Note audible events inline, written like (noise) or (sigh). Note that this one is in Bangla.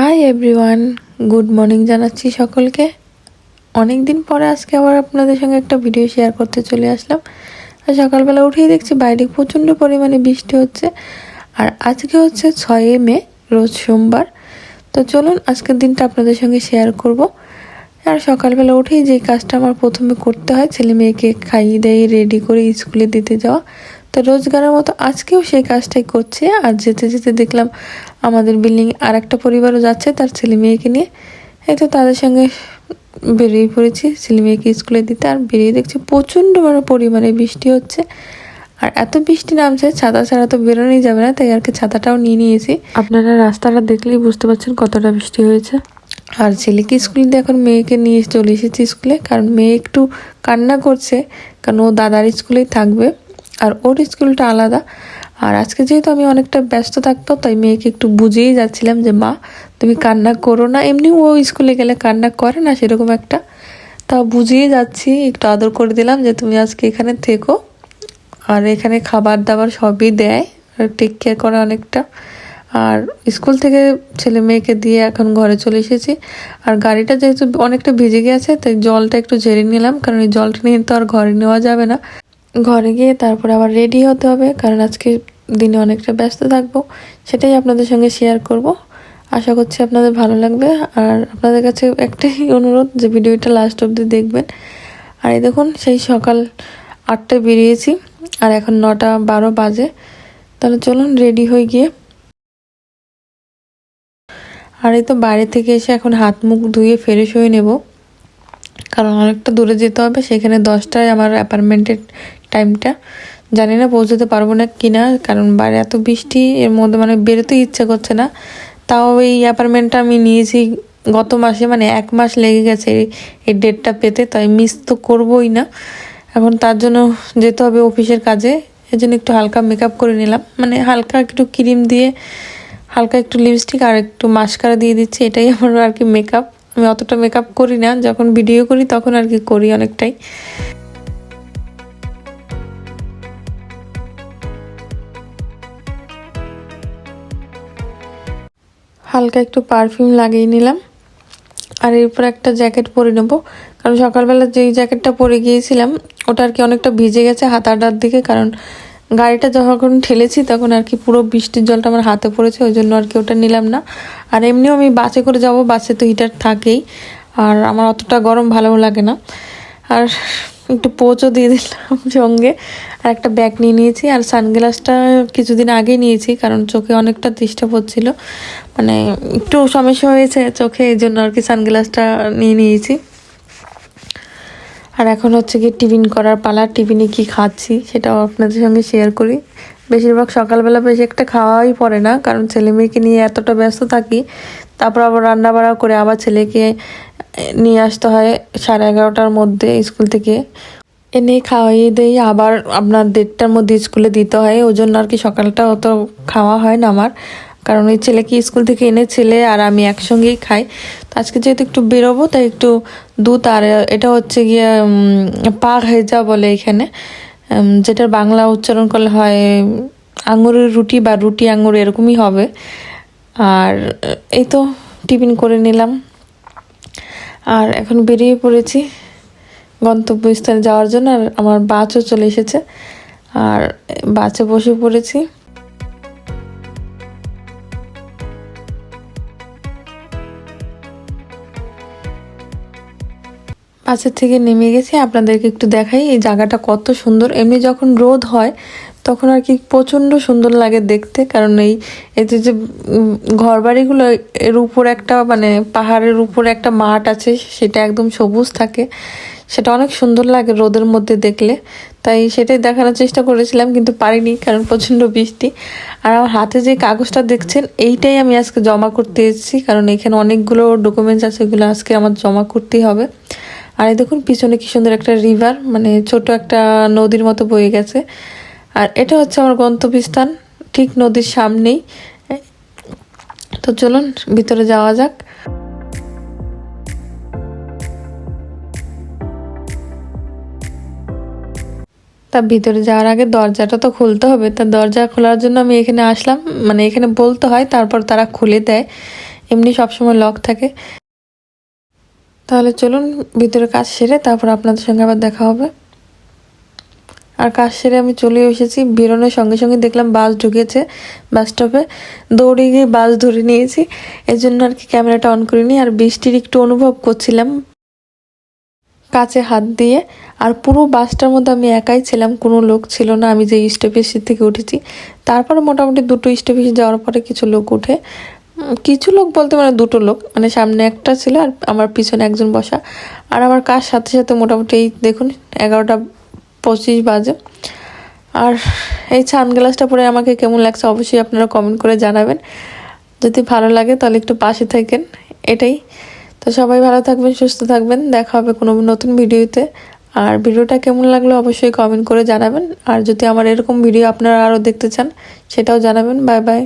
হাই এভরিওয়ান গুড মর্নিং জানাচ্ছি সকলকে। অনেক দিন পরে আজকে আবার আপনাদের সঙ্গে একটা ভিডিও শেয়ার করতে চলে আসলাম। আর সকালবেলা উঠেই দেখছি বাইরে প্রচণ্ড পরিমাণে বৃষ্টি হচ্ছে। আর আজকে হচ্ছে ছয়ই মে, রোজ সোমবার। তো চলুন আজকের দিনটা আপনাদের সঙ্গে শেয়ার করব। আর সকালবেলা উঠেই যে কাজটা আমার প্রথমে করতে হয়, ছেলে মেয়েকে খাইয়ে দিয়ে রেডি করে স্কুলে দিতে যাওয়া। তো রোজগারের মতো আজকেও সেই কাজটাই করছে। আর যেতে যেতে দেখলাম আমাদের বিল্ডিং আর একটা পরিবারও যাচ্ছে তার ছেলে মেয়েকে নিয়ে। এই তো তাদের সঙ্গে বেরিয়ে পড়েছি ছেলে মেয়েকে স্কুলে দিতে। আর বেরিয়ে দেখছি প্রচণ্ড মানে পরিমাণে বৃষ্টি হচ্ছে। আর এত বৃষ্টি নামছে ছাতা ছাড়া তো বেরোনোই যাবে না তাই আর কি ছাতাটাও নিয়ে নিয়েছি। আপনারা রাস্তাটা দেখলেই বুঝতে পারছেন কতটা বৃষ্টি হয়েছে। আর ছেলেকে স্কুলে দিয়ে এখন মেয়েকে নিয়ে চলে এসেছি স্কুলে কারণ মেয়ে একটু কান্না করছে কারণ ও দাদার স্কুলেই থাকবে। আর ওর স্কুলটা আলাদা। আর আজকে যেহেতু আমি অনেকটা ব্যস্ত থাকতো তাই মেয়েকে একটু বুঝিয়েই যাচ্ছিলাম যে, মা, তুমি কান্না করো না। এমনি ও স্কুলে গেলে কান্না করে না, সেরকম একটা। তাও বুঝিয়ে যাচ্ছি, একটু আদর করে দিলাম যে, তুমি আজকে এখানে থেকো। আর এখানে খাবার দাবার সবই দেয় টেক কেয়ার করে অনেকটা। আর স্কুল থেকে ছেলে মেয়েকে দিয়ে এখন ঘরে চলে এসেছি। আর গাড়িটা যেহেতু অনেকটা ভিজে গেছে, তাই জলটা একটু ঝেড়ে নিলাম, কারণ এই জলটা নিয়ে তো আর ঘরে নেওয়া যাবে না। ঘরে গিয়ে তারপরে আবার রেডি হতে হবে, কারণ আজকে দিনে অনেকটা ব্যস্ত থাকব। সেটাই আপনাদের সঙ্গে শেয়ার করব। আশা করছি আপনাদের ভালো লাগবে। আর আপনাদের কাছে একটাই অনুরোধ যে ভিডিওটা লাস্ট অবধি দেখবেন। আর এই দেখুন, সেই সকাল আটটায় বেরিয়েছি, আর এখন নটা বারো বাজে। তাহলে চলুন রেডি হয়ে গিয়ে। আর এই তো বাইরে থেকে এসে এখন হাত মুখ ধুয়ে ফ্রেশ হয়ে নেব, কারণ অনেকটা দূরে যেতে হবে, সেখানে দশটায় আমার অ্যাপার্টমেন্টের টাইমটা জানি না পৌঁছতে পারব না কিনা, কারণ বাইরে এত বৃষ্টি, এর মধ্যে মানে বেরোতে ইচ্ছা করছে না। তাও এই অ্যাপার্টমেন্টটা আমি নিয়েছি গত মাসে মানে এক মাস লেগে গেছে এই- এই ডেটটা পেতে, তাই মিস তো করবোই না। এখন তার জন্য যেতে হবে অফিসের কাজে এই জন্য একটু হালকা মেকআপ করে নিলাম। মানে হালকা একটু ক্রিম দিয়ে, হালকা একটু লিপস্টিক আর একটু মাস্কারা দিয়ে দিচ্ছি, এটাই আমার আর কি মেকআপ আমি অতটা মেকআপ করি না, যখন ভিডিও করি তখন আর কি করি অনেকটাই। হালকা একটু পারফিউম লাগিয়ে নিলাম। আর এরপর একটা জ্যাকেট পরে নেব। কারণ সকালবেলা যেই জ্যাকেটটা পরে গিয়েছিলাম, ওটা আর কি অনেকটা ভিজে গেছে হাতাটার দিকে। কারণ গাড়িটা যখন ঠেলেছি, তখন আর কি পুরো বৃষ্টির জলটা আমার হাতে পড়েছে, ওই জন্য আর কি ওটা নিলাম না। আর এমনিও আমি বাসে করে যাব, বাসে তো হিটার থাকেই। আর আমার অতটা গরম ভালো লাগে না। আর একটু পোচও দিয়ে দিলাম (laughs) সঙ্গে আর একটা ব্যাগ নিয়ে নিয়েছি। আর সানগ্লাসটা কিছুদিন আগে নিয়েছি, কারণ চোখে অনেকটা ডিস্টার্ব হচ্ছিল মানে একটু সমস্যা হয়েছে চোখে, এই জন্য আর কি সানগ্লাসটা নিয়ে নিয়েছি। আর এখন হচ্ছে কি টিফিন করার পালা। টিফিনে কি খাচ্ছি সেটাও আপনাদের সঙ্গে শেয়ার করি। বেশিরভাগ সকালবেলা বেশি একটা খাওয়াই পড়ে না, কারণ ছেলে মেয়েকে নিয়ে এতটা ব্যস্ত থাকি। তারপর আবার রান্না বাড়া করে আবার ছেলেকে নিয়ে আসতে হয় সাড়ে এগারোটার মধ্যে স্কুল থেকে। এনে খাওয়াইয়ে দেই, আবার আপনার দেড়টার মধ্যে স্কুলে দিতে হয় ওই জন্য আর কি সকালটা অত খাওয়া হয় না আমার। কারণ ওই ছেলেকে স্কুল থেকে এনে ছেলে আর আমি একসঙ্গেই খাই। তো আজকে যেহেতু একটু বেরোবো, তাই একটু দুধ আর এটা হচ্ছে গিয়ে পাক হেজা বলে এখানে। যেটার বাংলা উচ্চারণ করলে হয় আঙুরের রুটি বা রুটি আঙুর এরকমই হবে। আর এই তো টিফিন করে নিলাম। আর এখন বেরিয়ে পড়েছি গন্তব্যস্থলে যাওয়ার জন্য, আর আমার বাসও চলে এসেছে। আর বাসে বসে পড়েছি। বাসের থেকে নেমে গেছি আপনাদেরকে একটু দেখাই এই জায়গাটা কত সুন্দর। এমনি যখন রোদ হয় তখন আর কি প্রচণ্ড সুন্দর লাগে দেখতে কারণ এই এতে যে উম, ঘরবাড়িগুলো এর উপর একটা মানে পাহাড়ের উপরে একটা মাঠ আছে সেটা একদম সবুজ থাকে। সেটা অনেক সুন্দর লাগে রোদের মধ্যে দেখলে। তাই সেটাই দেখানোর চেষ্টা করেছিলাম কিন্তু পারিনি কারণ প্রচণ্ড বৃষ্টি। আর আমার হাতে যে কাগজটা দেখছেন এইটাই আমি আজকে জমা করতে এসেছি কারণ এখানে অনেকগুলো ডকুমেন্টস আছে এগুলো আজকে আমার জমা করতেই হবে। আর এই দেখুন, পিছনে কি সুন্দর একটা রিভার মানে ছোট একটা নদীর মতো বয়ে গেছে। আর এটা হচ্ছে আমার গন্তব্যস্থান, ঠিক নদীর সামনেই। তো চলুন, ভিতরে যাওয়া যাক। তা ভিতরে যাওয়ার আগে দরজাটা তো খুলতে হবে। তা দরজা খোলার জন্য আমি এখানে আসলাম। মানে এখানে বলতে হয়, তারপর তারা খুলে দেয়। এমনি সবসময় লক থাকে। তাহলে চলুন ভিতরে কাজ সেরে তারপর আপনাদের সঙ্গে আবার দেখা হবে। আর কাজ সেরে আমি চলে এসেছি। বেরোনোর সঙ্গে সঙ্গে দেখলাম বাস ঢুকেছে বাস স্টপে। দৌড়ে গিয়ে বাস ধরে নিয়েছি। এর জন্য আর কি ক্যামেরাটা অন করিনি আর বৃষ্টির একটু অনুভব করছিলাম। কাছে হাত দিয়ে। আর পুরো বাসটার মধ্যে আমি একাই ছিলাম, কোনো লোক ছিল না। আমি যে স্টপেজ থেকে উঠেছি, তারপরে মোটামুটি দুটো স্টপেজ যাওয়ার পরে কিছু লোক উঠে। কিছু লোক বলতে মানে দুটো লোক। মানে সামনে একটা ছিল আর আমার পিছনে একজন বসা। আর আমার কাজ সাথে সাথে মোটামুটি এই দেখুন, এগারোটা পঁচিশ বাজে। আর এই সানগ্লাসটা পরে আমাকে কেমন লাগছে অবশ্যই আপনারা কমেন্ট করে জানাবেন। যদি ভালো লাগে তাহলে একটু পাশে থাকেন, এটাই। তো সবাই ভালো থাকবেন, সুস্থ থাকবেন। দেখা হবে কোনো নতুন ভিডিওতে। আর ভিডিওটা কেমন লাগল অবশ্যই কমেন্ট করে জানাবেন। আর যদি আমার এরকম ভিডিও আপনারা আরও দেখতে চান, সেটাও জানাবেন। Bye bye.